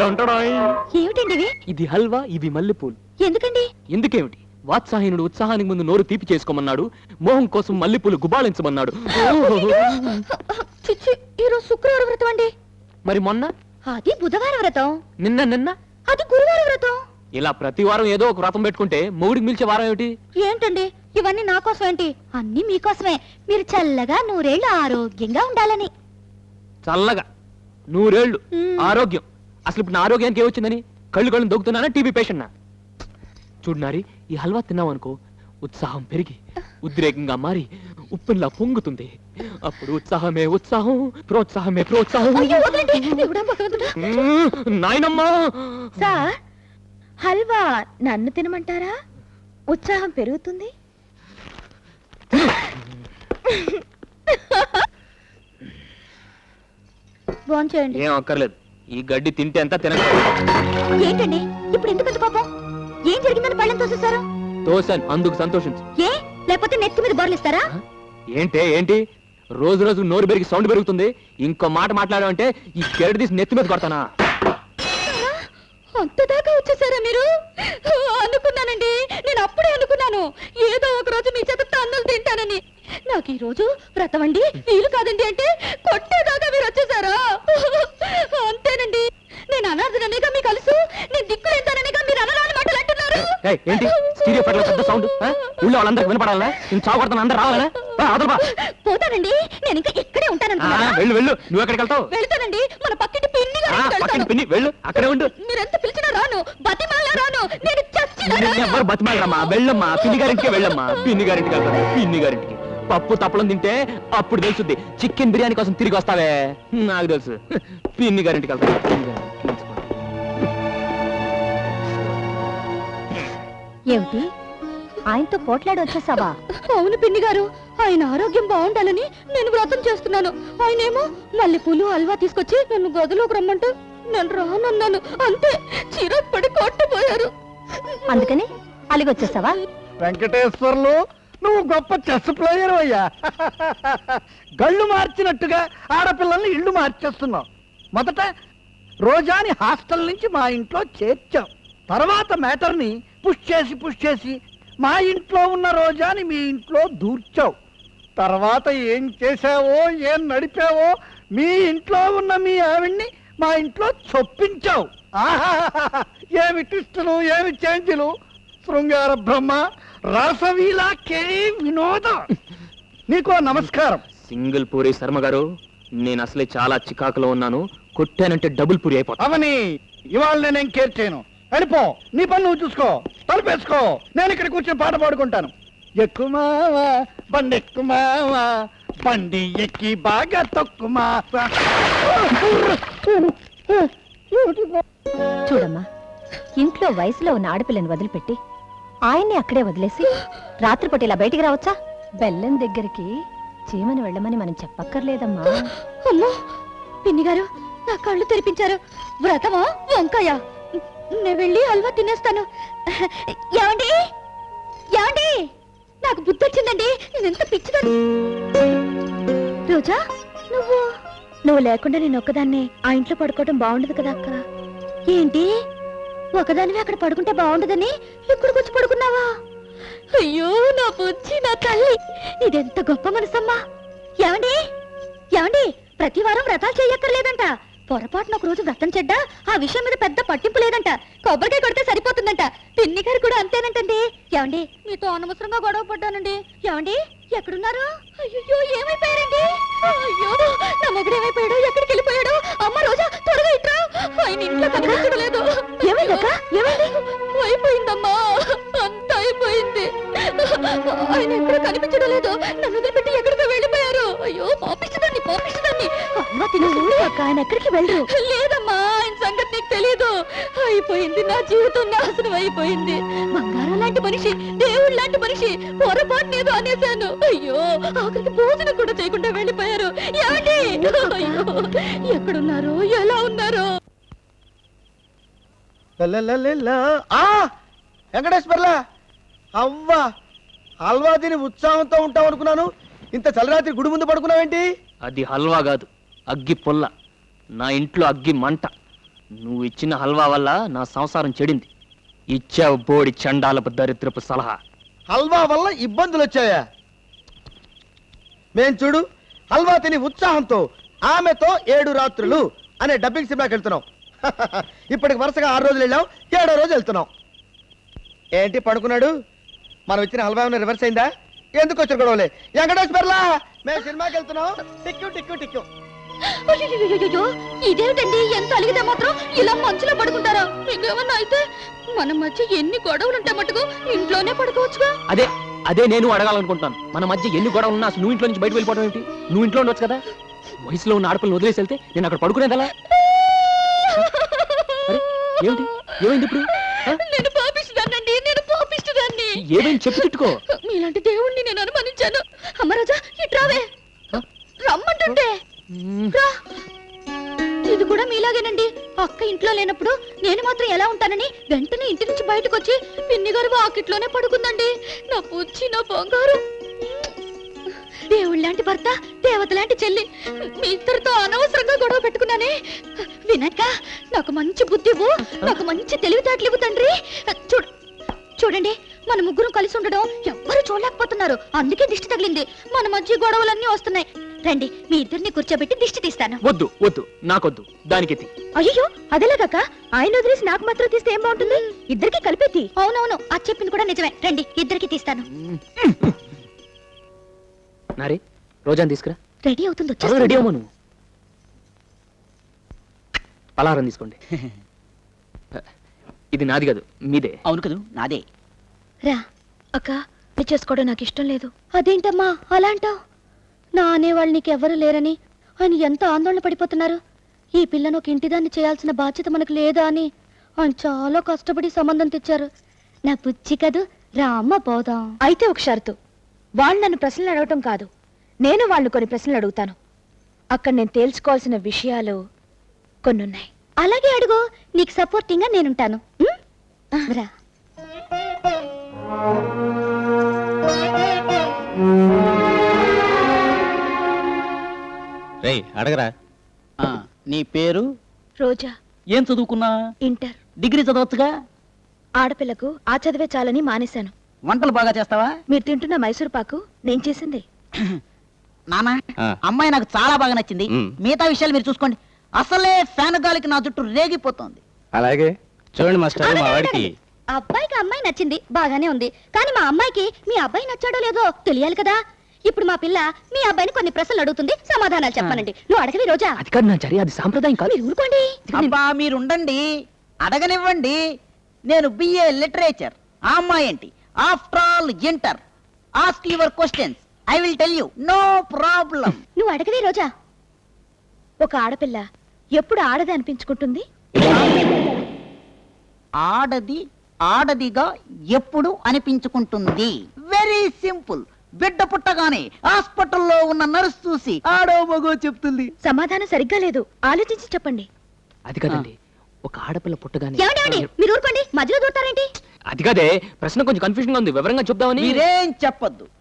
టంటడాయ్. ఏమిటండి ఇవి? ఇది హల్వా ఇవి మల్లెపూలు. ఎందుకండి? ఎందుకేమిటి? వాత్సాహీనుడు ఉత్సాహానికి ముందు నోరు తీపి చేసుకోమన్నాడు మోహం కోసం మల్లెపూలు గుబాళించమన్నాడు చిచ్చి ఈరోజు శుక్రవారం వ్రతం అండి. మరి మొన్న? అది బుధవారం వ్రతం. నిన్న నిన్న? అది గురువారం వ్రతం. ఇలా ప్రతి వారం ఏదో ఒక వ్రతం పెట్టుకుంటే మొగుడికి మిల్చే వారం ఏమిటి? ఏంటండి? ఇవన్నీ నా కోసం ఏంటి అన్ని మీకోసమే మీరు చల్లగా నూరేళ్ళు ఆరోగ్యంగా ఉండాలని. చల్లగా. నూరేళ్ళు మ్మ్. ఆరోగ్యం. అసలు ఇప్పుడు నా ఆరోగ్యానికి ఏమొచ్చిందని? కళ్ళు కళ్ళు దొక్కుతున్నానా? టీబీ పేషెంట్ చూడు నారి ఈ హల్వా తిన్నావు అనుకో ఉత్సాహం పెరిగి ఉద్రేకంగా మారి ఉప్పుల్లా పొంగుతుంది. అప్పుడు ఉత్సాహమే ఉత్సాహం ప్రోత్సాహమే ప్రోత్సాహం. నాయనమ్మా! సార్ హల్వా నన్ను తినమంటారా? ఉత్సాహం పెరుగుతుంది. భోంచేయండి. ఏం అక్కర్లేదు. ఈ గడ్డి తింటే అంతా తినక ఏంటండి? ఇప్పుడు ఎందుకు అంత కోపం? ఏం జరిగిందని పళ్ళెం తోసేశారు? తోసాను అందుకు సంతోషించు. ఏ? లేకపోతే నెత్తి మీద బోర్లిస్తారా? ఏంటే ఏంటి? రోజు రోజు నోరు పెరిగి సౌండ్ పెరుగుతుంది. ఇంకో మాట మాట్లాడామంటే ఈ గడ్డి తీసి నెత్తి మీద కొడతానా? అంత దాకా వచ్చేసారా మీరు? అనుకున్నానండి. నేను అప్పుడే అనుకున్నాను. ఏదో ఒక రోజు మీ చేత తన్నులు తింటానని. నాకు ఈ రోజు వ్రతం అండి వీలు కాదండి అంటే వాళ్ళందరికి వినపడాలా నేను చావు కొడతాను అందరూ రావాలా బా. పోతానండి. నేను ఇంకా ఇక్కడే ఆ, ఉంటాననుకున్నారా వెళ్ళు వెళ్ళు. నువ్వు ఎక్కడికి వెళ్తావు? వెళ్తానండి. మన పక్కింటి పిన్ని ఆ, గారికి పక్కన వెళ్తాను. పిన్ని వెళ్ళు. అక్కడే ఉండు. మీరెంత పిలిచినా రాను. బతిమాలా రాను. నేను చచ్చినా రాను. ఎవ్వరు బతిమాలరమ్మా. వెళ్ళమ్మా. పిన్ని గారింటికి వెళ్ళమ్మా. పిన్ని గారింటికి వెళ్తాను. పిన్ని గారింటికి పప్పు తప్పలం తింటే అప్పుడు తెలుసుద్ది. చికెన్ బిర్యానీ కోసం తిరిగి వస్తావే. నాకు తెలుసు. పిన్ని గారింటికి వెళ్తాను. పిన్ని గారింటికి తెలుసుకో. ఏమిటి? ఆయనతో పోట్లాడి వచ్చేసావా? అవును పిన్ని గారు ఆయన ఆరోగ్యం బాగుండాలని నేను వ్రతం చేస్తున్నాను. ఆయనేమో మల్లెపూలు హల్వా తీసుకొచ్చి నన్ను గదిలోకి రమ్మంటూ నేను రానన్నాను. అంతే చిరప్పడి కొట్టబోయారు అందుకని అలిగొచ్చేసావా? వెంకటేశ్వర్లు నువ్వు గొప్ప చెస్ ప్లేయర్ అయ్యా. గళ్ళు మార్చినట్టుగా ఆడపిల్లల్ని ఇల్లు మార్చేస్తున్నావు. మొదట రోజాని హాస్టల్ నుంచి మా ఇంట్లో చేర్చాం. తర్వాత మ్యాటర్ని పుష్ చేసి పుష్ చేసి మా ఇంట్లో ఉన్న రోజాని మీ ఇంట్లో దూర్చావు. తర్వాత ఏం చేసావో ఏం నడిపావో మీ ఇంట్లో ఉన్న మీ ఆవిడ్ని మా ఇంట్లో చొప్పించావు. ఆహాహాహా! ఏమి ట్విస్టులు ఏమి చేంజ్లు? శృంగార బ్రహ్మ రాసవీలా కే వినోద. నీకో నమస్కారం. సింగిల్ పూరి శర్మ గారు నేను అసలే చాలా చికాకులో ఉన్నాను. కొట్టానంటే డబుల్ పూరి అయిపోతా. అవని ఇవాళ నేనేం కేర్ చేయను. వెళ్ళిపో నీ పని నువ్వు చూసుకో. తలుపేసుకో. నేను ఇక్కడ కూర్చొని పాట పాడుకుంటాను. ఎక్కుమావా బండి ఎక్కుమావా బండి ఎక్కి బాగా తొక్కుమావా చూడమ్మా ఇంట్లో వయసులో ఉన్న ఆడపిల్లని వదిలిపెట్టి ఆయన్ని అక్కడే వదిలేసి రాత్రిపూట ఇలా బయటికి రావచ్చా? బెల్లం దగ్గరికి చీమని వెళ్ళమని మనం చెప్పక్కర్లేదమ్మా. పిన్ని గారు నా కళ్ళు తెరిపించారు. వ్రతమా వంకాయ? నేను వెళ్ళి హల్వా తినేస్తాను. ఏమండి? ఏమండి? నాకు బుద్ధి వచ్చిందండి. నేనెంత ఎంత రోజా నువ్వు నువ్వు లేకుండా నేను ఒక్కదాన్నే ఆ ఇంట్లో పడుకోవడం బాగుండదు కదా అక్క. ఏంటి? ఒకదానివి అక్కడ పడుకుంటే బాగుండదని ఇక్కడికి వచ్చి పడుకున్నావా? అయ్యో నా బుజ్జి నా తల్లి. ఇదెంత గొప్ప మనసమ్మా. ఏమండి? ఏమండి? ప్రతి వారం వ్రతాలు చేయక్కర్లేదంట. పొరపాటున ఒక రోజు వ్రతం చెడ్డా? ఆ విషయం మీద పెద్ద పట్టింపు లేదంట. కొబ్బరికాయ కొడితే సరిపోతుందంట. పిన్ని గారు కూడా అంతేనంటండి. ఏమండి? మీతో అనవసరంగా గొడవ పడ్డానండి. ఏమండి? ఎక్కడున్నారు? అయ్యో ఏమైపోయారండి? అయ్యో నా మొగుడు ఏమైపోయాడు? ఎక్కడికి వెళ్ళిపోయాడు? అమ్మ రోజా త్వరగా ఇట్రా. ఆయన ఇంట్లో కనిపించడం లేదు ఏమైందక్క ఏమైంది? అయిపోయిందమ్మా. అంత అయిపోయింది. ఆయన ఎక్కడ కనిపించడం లేదు. నన్ను ఆయన ఎక్కడికి వెళ్ళరు? లేదమ్మా ఆయన సంగతి నీకు తెలీదు. అయిపోయింది నా జీవితం నాశనం అయిపోయింది. బంగారం లాంటి మనిషి దేవుడు లాంటి మనిషి పొరపాటు ఏదో అనేశాను. అయ్యో ఆఖరికి భోజనం కూడా చేయకుండా వెళ్ళిపోయారు. ఏమండి? అయ్యో ఎక్కడున్నారు? ఎలా ఉన్నారు? లలలలల. ఆ వెంకటేశ్వర్లా. అవ్వా హల్వా తిని ఉత్సాహంతో ఉంటావు అనుకున్నాను ఇంత చలరాత్రి గుడి ముందు పడుకున్నావేంటి? అది హల్వా కాదు. అగ్గి పుల్ల. నా ఇంట్లో అగ్గి మంట. నువ్వు ఇచ్చిన హల్వా వల్ల నా సంసారం చెడింది. ఇచ్చావు బోడి చండాలపు దరిద్రపు సలహా. హల్వా వల్ల ఇబ్బందులు వచ్చాయా మేం చూడు హల్వా తిని ఉత్సాహంతో ఆమెతో ఏడు రాత్రులు అనే డబ్బింగ్ సినిమాకి వెళ్తున్నాం. ఇప్పటికి వరుసగా ఆరు రోజులు వెళ్ళాం ఏడో రోజు వెళ్తున్నాం. ఏంటి పడుకున్నాడు? మనం ఇచ్చిన హల్వా ఏమైనా రివర్స్ అయిందా? ఎందుకు వచ్చారు గొడవలే? వెంకటేశ్వర్లా మేము సినిమాకి వెళ్తున్నాం. టిక్కు టిక్కు టిక్కు. అయ్యయ్యయ్యయ్యో, ఇదేమిటండి? ఎంత అలిగితే మాత్రం ఇలా మంచులో పడుకుంటారా? మీకేమన్నా అయితే మన మధ్య ఎన్ని గొడవలు ఉంటే మటుకు ఇంట్లోనే పడుకోవచ్చుగా. అదే అదే నేను అడగాలనుకుంటాను మన మధ్య ఎన్ని గొడవలు ఉన్నా అసలు నువ్వు ఇంట్లో నుంచి బయట వెళ్ళిపోవడం ఏంటి? నువ్వు ఇంట్లో ఉండొచ్చు కదా? వయసులో ఉన్న ఆడపిల్లని వదిలేసి వెళ్తే నేను అక్కడ పడుకునేది అరే ఏమిటి? ఏమైంది ఇప్పుడు? నేను పాపిస్తుదానండి నేను పాపిస్తుదాన్ని ఏమైంది? చెప్పి తిట్టుకో. మీలాంటి దేవుణ్ణి నేను అనుమానించాను. అమ్మరాజా ఇట్రావే రమ్మంటుంటే. ఇది కూడా మీలాగేనండి. అక్క ఇంట్లో లేనప్పుడు నేను మాత్రం ఎలా ఉంటానని వెంటనే ఇంటి నుంచి బయటకు వచ్చి పిన్ని గారు వాకిట్లోనే పడుకుందండి. నా పుచ్చి నా బంగారు. దేవుళ్ళ లాంటి భర్త దేవత లాంటి చెల్లి. మీ ఇద్దరితో అనవసరంగా గొడవ పెట్టుకున్నానే. వినక్క నాకు మంచి బుద్ధి ఇవ్వు. నాకు మంచి తెలివితేటలు ఇవ్వు తండ్రి. చూడు చూడండి మన ముగ్గురు కలిసి ఉండడం ఎవ్వరు చూడలేకపోతున్నారు. అందుకే దిష్టి తగిలింది. మన మధ్య గొడవలన్నీ వస్తున్నాయి. రండి మీ ఇద్దరిని కూర్చోబెట్టి దిష్టి తీస్తాను. వద్దు వద్దు నాకొద్దు దానికి ఎత్తి అయ్యో అదేలాగాక ఆయన వదిలేసి నాకు మాత్రం తీస్తే ఏం బాగుంటుంది? ఇద్దరికి కలిపేతి అవునవును అది చెప్పింది కూడా నిజమే. రండి ఇద్దరికి తీస్తాను. నారే రోజాని తీసుకురా. రెడీ అవుతుంది వచ్చేస్తుంది. రెడీ అవ్వము నువ్వు. పలహారం తీసుకోండి. ఇది నాది కాదు మీదే. అవును కదూ నాదే. రా అక్క చేసుకోవడం నాకు ఇష్టం లేదు. అదేంటమ్మా అలా అంటావు? నా అనేవాళ్ళు నీకెవ్వరు లేరని ఆయన ఎంత ఆందోళన పడిపోతున్నారు? ఈ పిల్లను ఒక ఇంటిదాన్ని చేయాల్సిన బాధ్యత మనకు లేదా అని ఆయన చాలా కష్టపడి సంబంధం తెచ్చారు. నా పుచ్చి కదూ రా అమ్మ పోదాం. అయితే ఒక షరతు. వాళ్ళు నన్ను ప్రశ్నలు అడగటం కాదు. నేను వాళ్ళని కొన్ని ప్రశ్నలు అడుగుతాను. అక్కడ నేను తేల్చుకోవాల్సిన విషయాలు కొన్ని ఉన్నాయి అలాగే అడుగు. నీకు సపోర్టింగ్గా నేనుంటాను. ఉం? రా రేయ్ అడగరా. ఆ, నీ పేరు? రోజా. ఏం చదువుకున్నా? ఇంటర్. డిగ్రీ చదవచ్చుగా? ఆడపిల్లకు ఆ చదివే చాలని మానేశాను. వంటలు బాగా చేస్తావా? మీరు తింటున్న మైసూర్ పాకు నేను చేసింది. నానా ఆ. అమ్మాయి నాకు చాలా బాగా నచ్చింది. మ్. మిగతా విషయాలు మీరు చూసుకోండి. అసలే ఫ్యాన్ గాలికి నా జుట్టు రేగిపోతోంది. అలాగే. చూడండి మాస్టర్ మా వాడికి. అబ్బాయికి అమ్మాయి నచ్చింది బాగానే ఉంది. కానీ మా అమ్మాయికి మీ అబ్బాయి నచ్చాడో లేదో తెలియాలి కదా? ఇప్పుడు మా పిల్ల మీ అబ్బాయిని కొన్ని ప్రశ్నలు అడుగుతుంది సమాధానాలు చెప్పమనండి నువ్వు అడగవి రోజా. అది కాదు నా చర్య అది సాంప్రదాయం కాదు. మీరు ఊరుకోండి. అబ్బా మీరుండండి అడగనివ్వండి. నేను బిఏ లిటరేచర్. ఆ అమ్మాయి ఏంటి? After all inter ask your questions I will tell you no problem నువ్వు అడగవే రోజా. ఒక ఆడపిల్ల ఎప్పుడు ఆడది అనిపించుకుంటుంది? ఆడది ఆడదిగా ఎప్పుడు అనిపించుకుంటుంది? వెరీ సింపుల్ బిడ్డ పుట్టగానే హాస్పిటల్లో ఉన్న నర్స్ చూసి ఆడో మగో చెప్తుంది. సమాధానం సరిగ్గా లేదు. ఆలోచించి చెప్పండి. అది కాదండి. ఒక ఆడపిల్ల పుట్టగానే ఏమండి మీరు ఊరుకోండి. మధ్యలో దూరతారేంటి? అది కాదే ప్రశ్న కొంచెం కన్ఫ్యూజన్గా ఉంది. వివరంగా చెప్దామని మీరేం చెప్పొద్దు.